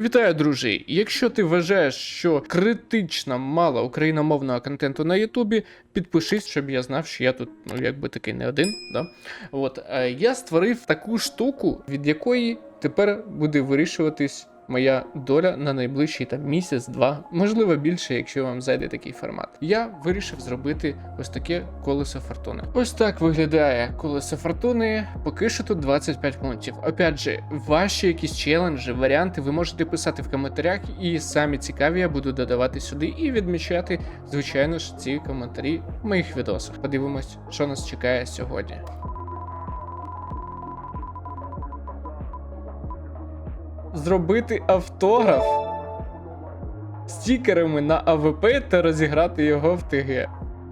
Вітаю, друзі! Якщо ти вважаєш, що критично мало україномовного контенту на Ютубі, підпишись, щоб я знав, що я тут, ну якби такий не один. Да? От е, я створив таку штуку, від якої тепер буде вирішуватись. Моя доля на найближчий там місяць-два, можливо більше, якщо вам зайде такий формат. Я вирішив зробити ось таке колесо фортуни. Ось так виглядає колесо фортуни. Поки що тут 25 пунктів. Опять же, ваші якісь челенджі, варіанти ви можете писати в коментарях, і самі цікаві я буду додавати сюди і відмічати, звичайно ж, ці коментарі в моїх відосах. Подивимось, що нас чекає сьогодні. Зробити автограф стікерами на АВП та розіграти його в ТГ.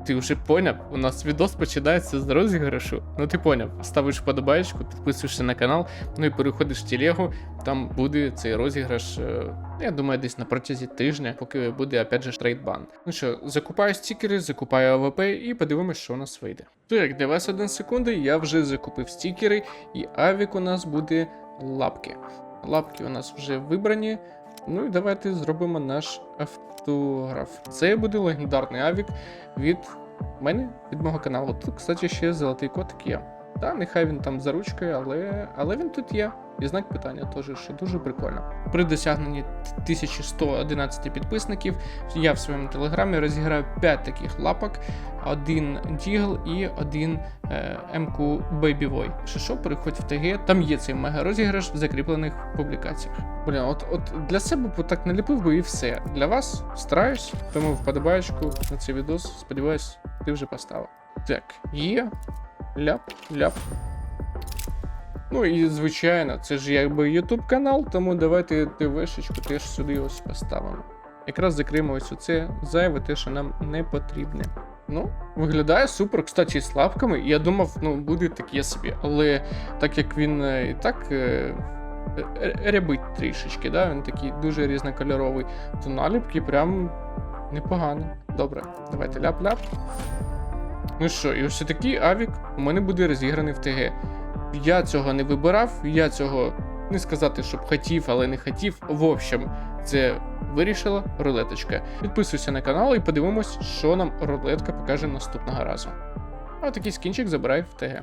Ти вже поняв? У нас відос починається з розіграшу. Ну ти поняв, ставиш вподобаєчку, підписуєшся на канал, ну і переходиш в телегу, там буде цей розіграш. е, Я думаю, десь на протязі тижня, поки буде опять же трейдбан. Ну що, закупаю стікери, закупаю АВП і подивимось, що у нас вийде. Так, для вас один секунди, я вже закупив стікери, і авік у нас буде лапки. Лапки у нас вже вибрані. Ну і давайте зробимо наш автограф. Це буде легендарний авік від мене, від мого каналу. Тут, кстати, ще золотий котик є. Та, нехай він там за ручкою, але, але він тут є. І знак питання теж, що дуже прикольно. При досягненні 1111 підписників я в своєму телеграмі розіграю 5 таких лапок, один Дігл і один е, МК Boy. Що що, переходь в ТГ, там є цей мега розіграш в закріплених публікаціях. Блін, от, от для себе так наліпив би і все. Для вас стараюсь, тому вподобаєчку на цей відос. Сподіваюсь, ти вже поставив. Так, є. Ляп, ляп. Ну і звичайно, це ж якби YouTube канал, тому давайте ТВшечку теж сюди ось поставимо. Якраз закриємо ось оце зайве те, що нам не потрібне. Ну, виглядає супер, кстати, з лапками. Я думав, ну, буде таке собі. Але так як він е, і так е, рябить трішечки, да? він такий дуже різнокольоровий, то наліпки прям непогано. Добре, давайте ляп-ляп. Ну що, і ось такий авік у мене буде розіграний в ТГ. Я цього не вибирав, я цього не сказати, щоб хотів, але не хотів. В общем, це вирішила рулеточка. Підписуйся на канал і подивимось, що нам рулетка покаже наступного разу. А такий скінчик забирай в ТГ.